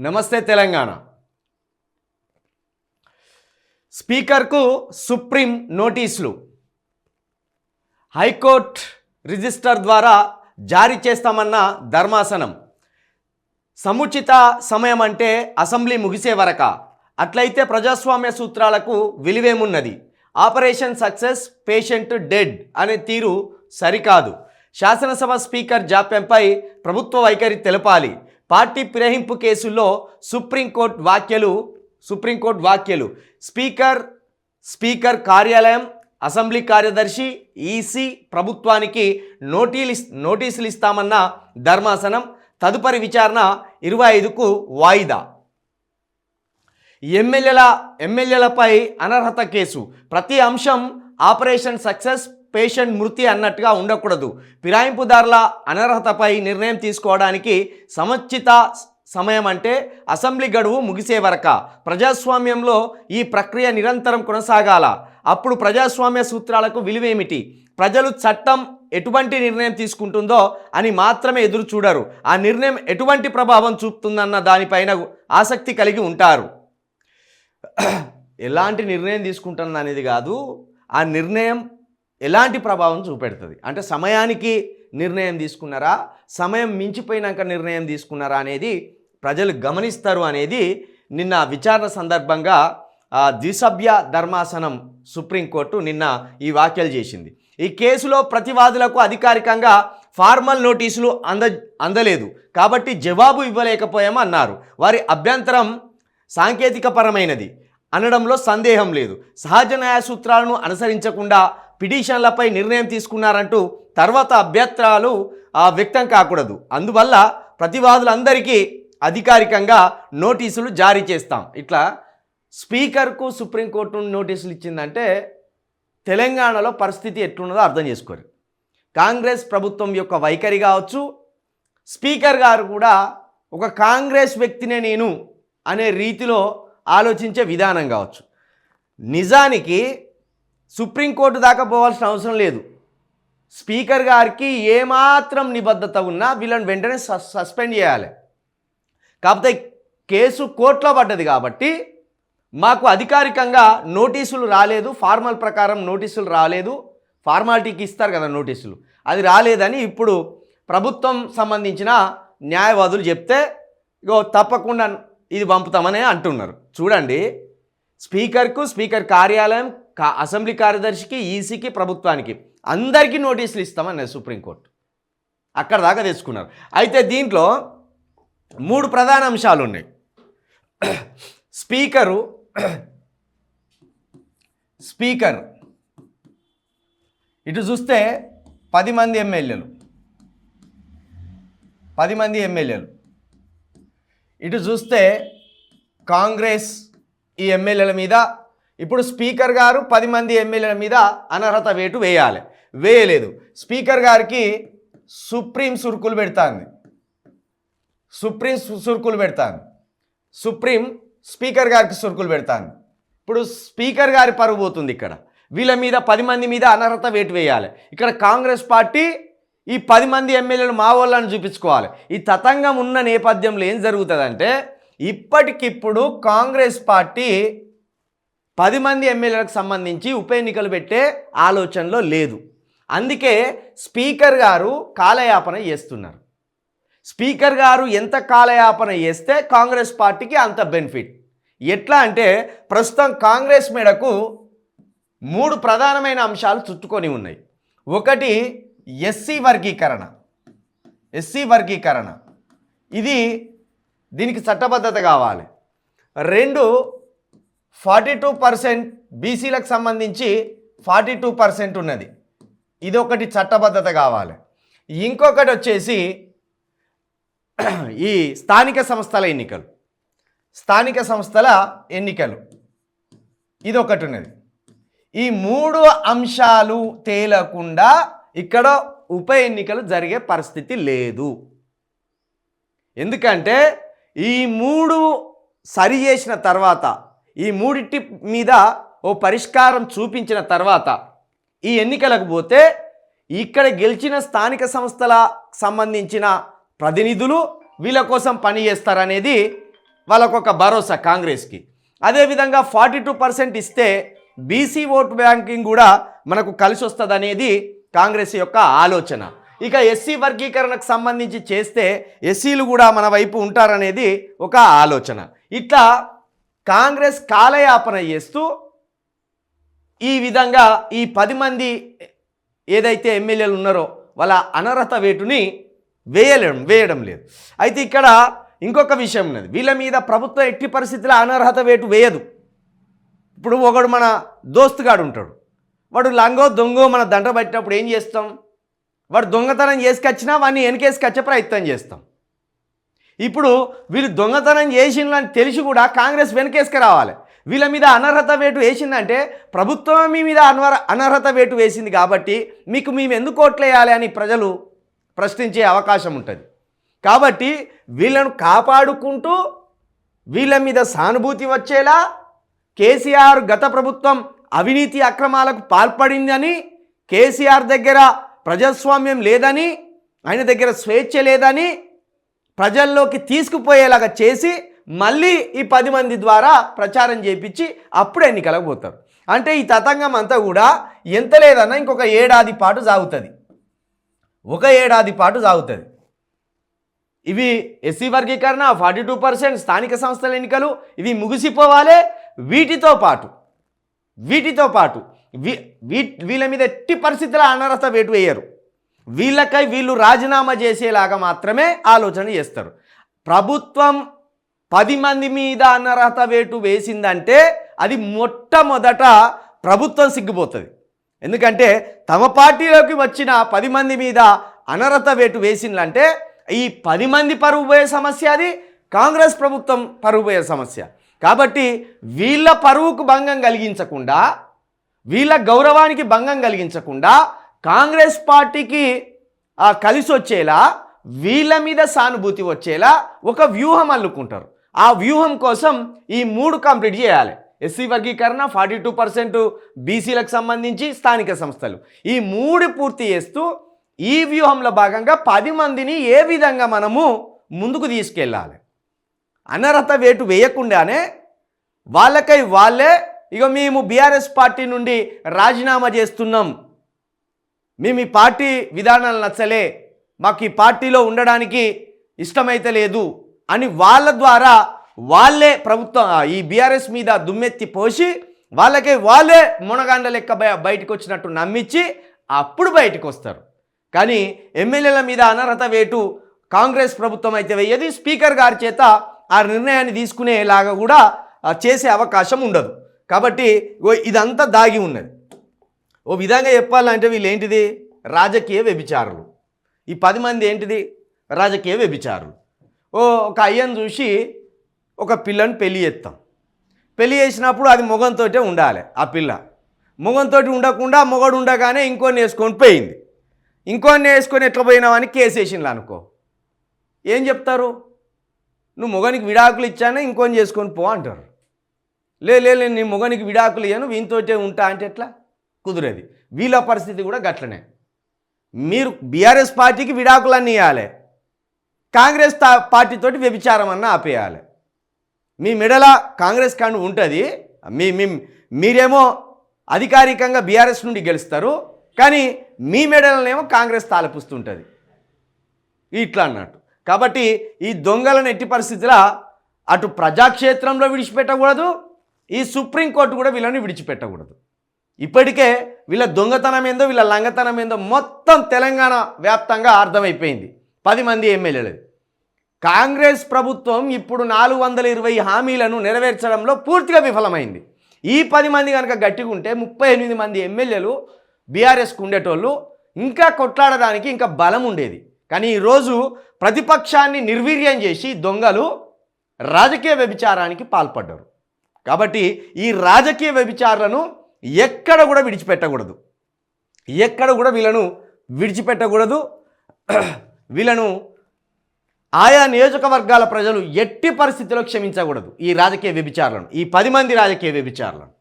నమస్తే తెలంగాణ. స్పీకర్కు సుప్రీం నోటీసులు. హైకోర్టు రిజిస్టర్ ద్వారా జారీ చేస్తామన్న ధర్మాసనం. సముచిత సమయం అంటే అసెంబ్లీ ముగిసే వరక. అట్లయితే ప్రజాస్వామ్య సూత్రాలకు విలువేమున్నది. ఆపరేషన్ సక్సెస్ పేషెంట్ డెడ్ అనే తీరు సరికాదు. శాసనసభ స్పీకర్ జాప్యంపై ప్రభుత్వ వైఖరి తెలపాలి. పార్టీ ఫిరహింపు కేసుల్లో సుప్రీంకోర్టు వ్యాఖ్యలు సుప్రీంకోర్టు వ్యాఖ్యలు. స్పీకర్ స్పీకర్ కార్యాలయం అసెంబ్లీ కార్యదర్శి ఈసీ ప్రభుత్వానికి నోటీలు నోటీసులు ఇస్తామన్న ధర్మాసనం తదుపరి విచారణ ఇరవై ఐదుకు వాయిదా. ఎమ్మెల్యేల ఎమ్మెల్యేలపై అనర్హత కేసు. ప్రతి అంశం ఆపరేషన్ సక్సెస్ పేషెంట్ మృతి అన్నట్టుగా ఉండకూడదు. ఫిరాయింపుదారుల అనర్హతపై నిర్ణయం తీసుకోవడానికి సముచిత సమయం అంటే అసెంబ్లీ గడువు ముగిసే వరక ప్రజాస్వామ్యంలో ఈ ప్రక్రియ నిరంతరం కొనసాగాల. అప్పుడు ప్రజాస్వామ్య సూత్రాలకు విలువేమిటి? ప్రజలు చట్టం ఎటువంటి నిర్ణయం తీసుకుంటుందో అని మాత్రమే ఎదురు చూడరు. ఆ నిర్ణయం ఎటువంటి ప్రభావం చూపుతుందన్న దానిపైన ఆసక్తి కలిగి ఉంటారు. ఎలాంటి నిర్ణయం తీసుకుంటుంది అనేది కాదు. ఆ నిర్ణయం ఎలాంటి ప్రభావం చూపెడుతుంది? అంటే సమయానికి నిర్ణయం తీసుకున్నారా? సమయం మించిపోయినాక నిర్ణయం తీసుకున్నారా అనేది ప్రజలు గమనిస్తారు అనేది నిన్న విచారణ సందర్భంగా ద్విసభ్య ధర్మాసనం సుప్రీంకోర్టు నిన్న ఈ వ్యాఖ్యలు చేసింది. ఈ కేసులో ప్రతివాదులకు అధికారికంగా ఫార్మల్ నోటీసులు అంద అందలేదు. కాబట్టి జవాబు ఇవ్వలేకపోయామన్నారు వారి అభ్యంతరం సాంకేతికపరమైనది. అనడంలో సందేహం లేదు. సహజ న్యాయ సూత్రాలను అనుసరించకుండా పిటిషన్లపై నిర్ణయం తీసుకున్నారంటూ తర్వాత అభ్యంతరాలు ఆ, వ్యక్తం కాకూడదు. అందువల్ల ప్రతివాదులందరికీ అధికారికంగా నోటీసులు జారీ చేస్తాం. ఇట్లా స్పీకర్కు సుప్రీంకోర్టు నోటీసులు ఇచ్చిందంటే తెలంగాణలో పరిస్థితి ఎట్లున్నదో అర్థం చేసుకోరు. కాంగ్రెస్ ప్రభుత్వం యొక్క వైఖరి కావచ్చు స్పీకర్ గారు కూడా ఒక కాంగ్రెస్ వ్యక్తినే నేను అనే రీతిలో ఆలోచించే విధానం కావచ్చు. నిజానికి సుప్రీంకోర్టు దాకా పోవాల్సిన అవసరం లేదు. స్పీకర్ గారికి ఏమాత్రం నిబద్ధత ఉన్నా వీళ్ళని వెంటనే సస్ సస్పెండ్ చేయాలి. కాకపోతే కేసు కోర్టులో పడ్డది కాబట్టి మాకు అధికారికంగా నోటీసులు రాలేదు. ఫార్మల్ ప్రకారం నోటీసులు రాలేదు. ఫార్మాలిటీకి ఇస్తారు కదా నోటీసులు. అది రాలేదని ఇప్పుడు ప్రభుత్వం సంబంధించిన న్యాయవాదులు చెప్తే ఇగో తప్పకుండా ఇది పంపుతామని అంటున్నారు. చూడండి స్పీకర్కు స్పీకర్ కార్యాలయం అసెంబ్లీ కార్యదర్శికి ఈసీకి ప్రభుత్వానికి అందరికీ నోటీసులు ఇస్తామన్నారు సుప్రీంకోర్టు. అక్కడ దాకా తెచ్చుకున్నారు. అయితే దీంట్లో మూడు ప్రధాన అంశాలు ఉన్నాయి. Speaker speaker. ఇటు చూస్తే పది మంది ఎమ్మెల్యేలు. పది మంది ఎమ్మెల్యేలు. ఇటు చూస్తే కాంగ్రెస్ ఈ ఎమ్మెల్యేల మీద ఇప్పుడు స్పీకర్ గారు పది మంది ఎమ్మెల్యేల మీద అనర్హత వేటు వేయాలి. వేయలేదు. స్పీకర్ గారికి సుప్రీం సురుకులు పెడతాంది. సుప్రీం సురుకులు పెడతాను సుప్రీం స్పీకర్ గారికి సురుకులు పెడతాను ఇప్పుడు స్పీకర్ గారి పరువు పోతుంది ఇక్కడ. వీళ్ళ మీద పది మంది మీద అనర్హత వేటు వేయాలి. ఇక్కడ కాంగ్రెస్ పార్టీ ఈ పది మంది ఎమ్మెల్యేలు మా వాళ్ళని చూపించుకోవాలి. ఈ తతంగం ఉన్న నేపథ్యంలో ఏం జరుగుతుందంటే ఇప్పటికిప్పుడు కాంగ్రెస్ పార్టీ పది మంది ఎమ్మెల్యేలకు సంబంధించి ఉప ఎన్నికలు పెట్టే ఆలోచనలో లేదు. అందుకే స్పీకర్ గారు కాలయాపన చేస్తున్నారు. స్పీకర్ గారు ఎంత కాలయాపన చేస్తే కాంగ్రెస్ పార్టీకి అంత బెనిఫిట్. ఎట్లా అంటే ప్రస్తుతం కాంగ్రెస్ మేడకు మూడు ప్రధానమైన అంశాలు చుట్టుకొని ఉన్నాయి. ఒకటి ఎస్సీ వర్గీకరణ. ఎస్సీ వర్గీకరణ. ఇది దీనికి చట్టబద్ధత కావాలి. రెండు ఫార్టీ టూ పర్సెంట్ బీసీలకు సంబంధించి ఫార్టీ టూ పర్సెంట్ ఉన్నది. ఇది ఒకటి చట్టబద్ధత కావాలి. ఇంకొకటి వచ్చేసి ఈ స్థానిక సంస్థల ఎన్నికలు. స్థానిక సంస్థల ఎన్నికలు. ఇది ఒకటి ఉన్నది. ఈ మూడు అంశాలు తేలకుండా ఇక్కడ ఉప ఎన్నికలు జరిగే పరిస్థితి లేదు. ఎందుకంటే ఈ మూడు సరి చేసిన తర్వాత ఈ మూడింటి మీద ఓ పరిష్కారం చూపించిన తర్వాత ఈ ఎన్నికలకు పోతే ఇక్కడ గెలిచిన స్థానిక సంస్థల సంబంధించిన ప్రతినిధులు వీళ్ళ కోసం పని చేస్తారనేది వాళ్ళకొక భరోసా కాంగ్రెస్కి. అదేవిధంగా ఫార్టీ టూ పర్సెంట్ ఇస్తే బీసీ ఓటు బ్యాంకింగ్ కూడా మనకు కలిసి వస్తుంది అనేది కాంగ్రెస్ యొక్క ఆలోచన. ఇక ఎస్సీ వర్గీకరణకు సంబంధించి చేస్తే ఎస్సీలు కూడా మన వైపు ఉంటారనేది ఒక ఆలోచన. ఇట్లా కాంగ్రెస్ కాలయాపన చేస్తూ ఈ విధంగా ఈ పది మంది ఏదైతే ఎమ్మెల్యేలు ఉన్నారో వాళ్ళ అనర్హత వేటుని వేయలేం వేయడం లేదు. అయితే ఇక్కడ ఇంకొక విషయం ఉన్నది. వీళ్ళ మీద ప్రభుత్వం ఎట్టి పరిస్థితుల్లో అనర్హత వేటు వేయదు. ఇప్పుడు ఒకడు మన దోస్తుగాడు ఉంటాడు. వాడు లంగో దొంగో మన దండ పట్టినప్పుడు ఏం చేస్తాం? వాడు దొంగతనం చేసుకొచ్చినా వాడిని వెనకేసుకొచ్చే ప్రయత్నం చేస్తాం. ఇప్పుడు వీళ్ళు దొంగతనం చేసిందని తెలిసి కూడా కాంగ్రెస్ వెనకేసుకు రావాలి. వీళ్ళ మీద అనర్హత వేటు వేసిందంటే ప్రభుత్వం మీ మీద అనర్ అనర్హత వేటు వేసింది కాబట్టి మీకు మేము ఎందుకు ఓట్లేయాలి అని ప్రజలు ప్రశ్నించే అవకాశం ఉంటుంది. కాబట్టి వీళ్ళను కాపాడుకుంటూ వీళ్ళ మీద సానుభూతి వచ్చేలా కేసీఆర్ గత ప్రభుత్వం అవినీతి అక్రమాలకు పాల్పడిందని కేసీఆర్ దగ్గర ప్రజాస్వామ్యం లేదని ఆయన దగ్గర స్వేచ్ఛ లేదని ప్రజల్లోకి తీసుకుపోయేలాగా చేసి మళ్ళీ ఈ పది మంది ద్వారా ప్రచారం చేపించి అప్పుడు ఎన్నికలకు పోతారు. అంటే ఈ తతంగం అంతా కూడా ఎంత లేదన్నా ఇంకొక ఏడాది పాటు సాగుతుంది. ఒక ఏడాది పాటు సాగుతుంది. ఇవి ఎస్సీ వర్గీకరణ ఫార్టీ టూ పర్సెంట్ స్థానిక సంస్థల ఎన్నికలు ఇవి ముగిసిపోవాలి. వీటితో పాటు వీటితో పాటు వీ వీ- వీళ్ళ మీద ఎట్టి పరిస్థితుల అనర్హత వేటు వేయరు. వీళ్ళకై వీళ్ళు రాజీనామా చేసేలాగా మాత్రమే ఆలోచన చేస్తారు. ప్రభుత్వం పది మంది మీద అనర్హత వేటు వేసిందంటే అది మొట్టమొదట ప్రభుత్వం సిగ్గిపోతుంది. ఎందుకంటే తమ పార్టీలోకి వచ్చిన పది మంది మీద అనర్హత వేటు వేసిందంటే ఈ పది మంది పరువు పోయే సమస్య అది కాంగ్రెస్ ప్రభుత్వం పరువు పోయే సమస్య. కాబట్టి వీళ్ళ పరువుకు భంగం కలిగించకుండా వీళ్ళ గౌరవానికి భంగం కలిగించకుండా కాంగ్రెస్ పార్టీకి ఆ, కలిసి వచ్చేలా వీళ్ళ మీద సానుభూతి వచ్చేలా ఒక వ్యూహం అల్లుకుంటారు. ఆ వ్యూహం కోసం ఈ మూడు కంప్లీట్ చేయాలి. ఎస్సీ వర్గీకరణ ఫార్టీ టూ పర్సెంట్ బీసీలకు సంబంధించి స్థానిక సంస్థలు. ఈ మూడు పూర్తి చేస్తూ ఈ వ్యూహంలో భాగంగా పది మందిని ఏ విధంగా మనము ముందుకు తీసుకెళ్ళాలి? అనర్హత వేటు వేయకుండానే వాళ్ళకై వాళ్ళే ఇక మేము బీఆర్ఎస్ పార్టీ నుండి రాజీనామా చేస్తున్నాం. మేము ఈ పార్టీ విధానాలు నచ్చలే మాకు ఈ పార్టీలో ఉండడానికి ఇష్టమైతే లేదు అని వాళ్ళ ద్వారా వాళ్ళే ప్రభుత్వం ఈ బీఆర్ఎస్ మీద దుమ్మెత్తి పోసి వాళ్ళకే వాళ్ళే మునగాండ లెక్క బయటకు వచ్చినట్టు నమ్మించి అప్పుడు బయటకు వస్తారు కానీ ఎమ్మెల్యేల మీద అనర్హత వేటు కాంగ్రెస్ ప్రభుత్వం అయితే వేయది స్పీకర్ గారి చేత ఆ నిర్ణయాన్ని తీసుకునేలాగా కూడా చేసే అవకాశం ఉండదు. కాబట్టి ఓ ఇదంతా దాగి ఉన్నది. ఓ విధంగా చెప్పాలంటే వీళ్ళు ఏంటిది రాజకీయ వ్యభిచారులు. ఈ పది మంది ఏంటిది? రాజకీయ వ్యభిచారులు. ఓ ఒక అయ్యను చూసి ఒక పిల్లని పెళ్ళి చేస్తాం పెళ్ళి చేసినప్పుడు అది మొగంతోటే ఉండాలి ఆ పిల్ల. మొగంతో ఉండకుండా మొగడు ఉండగానే ఇంకొన్ని వేసుకొని పోయింది. ఇంకొన్ని వేసుకొని ఎట్లా పోయినావని కేసు వేసిండ్రు అనుకో. ఏం చెప్తారు? నువ్వు మొగనికి విడాకులు ఇచ్చానే ఇంకోని చేసుకొని పో అంటారు. లే లే నీ మొగనికి విడాకులు ఇయ్యను వీనితోటే ఉంటా అంటే ఎట్లా? కుదిరేది. వీళ్ళ పరిస్థితి కూడా గట్లనే. మీరు బీఆర్ఎస్ పార్టీకి విడాకులన్నీ ఇవ్వాలి కాంగ్రెస్ తా- పార్టీతోటి వ్యభిచారం అన్న ఆపేయాలి. మీ మెడల కాంగ్రెస్ కండు ఉంటుంది మీ మీ మీరేమో అధికారికంగా బీఆర్ఎస్ నుండి గెలుస్తారు కానీ మీ మెడలనేమో కాంగ్రెస్ తాలపుస్తుంటుంది ఇట్లా అన్నట్టు. కాబట్టి ఈ దొంగలను ఎట్టి పరిస్థితుల అటు ప్రజాక్షేత్రంలో విడిచిపెట్టకూడదు ఈ సుప్రీంకోర్టు కూడా వీళ్ళని విడిచిపెట్టకూడదు. ఇప్పటికే వీళ్ళ దొంగతనం ఏందో వీళ్ళ లంగతనం ఏందో మొత్తం తెలంగాణ వ్యాప్తంగా అర్థమైపోయింది. పది మంది ఎమ్మెల్యేలు కాంగ్రెస్ ప్రభుత్వం ఇప్పుడు నాలుగు వందల ఇరవై హామీలను నెరవేర్చడంలో పూర్తిగా విఫలమైంది. ఈ పది మంది కనుక గట్టిగుంటే ముప్పై ఎనిమిది మంది ఎమ్మెల్యేలు బీఆర్ఎస్కు ఉండేటోళ్ళు ఇంకా కొట్లాడడానికి ఇంకా బలం ఉండేది. కానీ ఈరోజు ప్రతిపక్షాన్ని నిర్వీర్యం చేసి దొంగలు రాజకీయ వ్యభిచారానికి పాల్పడ్డారు. కాబట్టి ఈ రాజకీయ వ్యభిచారులను ఎక్కడ కూడా విడిచిపెట్టకూడదు. ఎక్కడ కూడా వీళ్ళను విడిచిపెట్టకూడదు. వీళ్ళను ఆయా నియోజకవర్గాల ప్రజలు ఎట్టి పరిస్థితిలో క్షమించకూడదు ఈ రాజకీయ వ్యభిచారులను. ఈ పది మంది రాజకీయ వ్యభిచారులను.